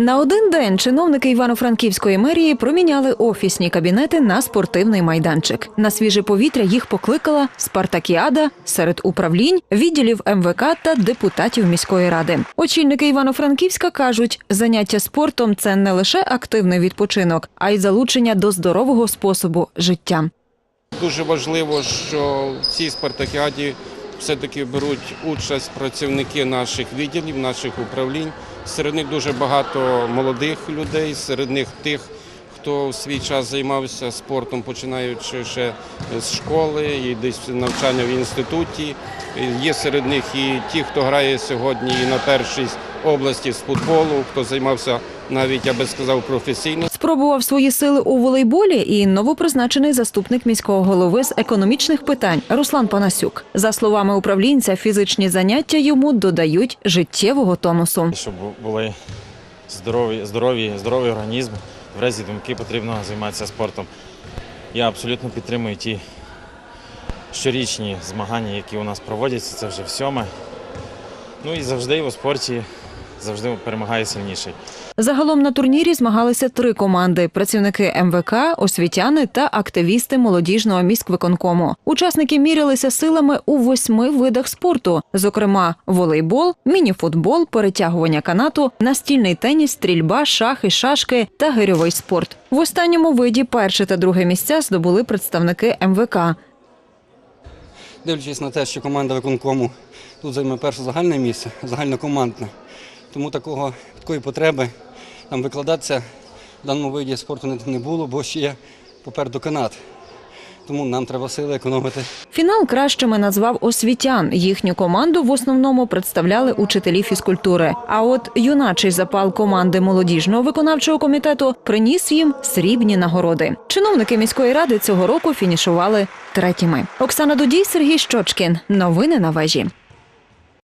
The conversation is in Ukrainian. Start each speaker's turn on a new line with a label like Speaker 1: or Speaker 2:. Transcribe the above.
Speaker 1: На один день чиновники Івано-Франківської мерії проміняли офісні кабінети на спортивний майданчик. На свіже повітря їх покликала Спартакіада серед управлінь, відділів МВК та депутатів міської ради. Очільники Івано-Франківська кажуть, заняття спортом це не лише активний відпочинок, а й залучення до здорового способу життя.
Speaker 2: Дуже важливо, що в цій спартакіаді все-таки беруть участь працівники наших відділів, наших управлінь. Серед них дуже багато молодих людей, серед них тих, хто в свій час займався спортом, починаючи ще з школи і десь навчання в інституті. Є серед них і ті, хто грає сьогодні і на першій області з футболу, хто займався навіть, я би сказав, професійно.
Speaker 1: Спробував свої сили у волейболі і новопризначений заступник міського голови з економічних питань Руслан Панасюк. За словами управлінця, фізичні заняття йому додають життєвого тонусу.
Speaker 3: щоб були здорові, здорові, здоровий організм, в разі думки потрібно займатися спортом. Я абсолютно підтримую ті щорічні змагання, які у нас проводяться, це вже в сьоме. Ну і завжди у спорті завжди перемагає сильніший.
Speaker 1: Загалом на турнірі змагалися три команди: працівники МВК, освітяни та активісти молодіжного міськвиконкому. Учасники мірялися силами у восьми видах спорту, зокрема волейбол, мініфутбол, перетягування канату, настільний теніс, стрільба, шахи, шашки та гирьовий спорт. В останньому виді перше та друге місця здобули представники МВК.
Speaker 4: дивлячись на те, що команда виконкому тут займе перше загальне місце, загальнокомандне. Тому такого, такої потреби там викладатися в даному виді спорту не було, бо ще є попереду канат. Тому нам треба сили економити.
Speaker 1: Фінал кращими назвав освітян. Їхню команду в основному представляли учителі фізкультури. А от юначий запал команди молодіжного виконавчого комітету приніс їм срібні нагороди. Чиновники міської ради цього року фінішували третіми. Оксана Дудій, Сергій Щочкін. Новини на вежі.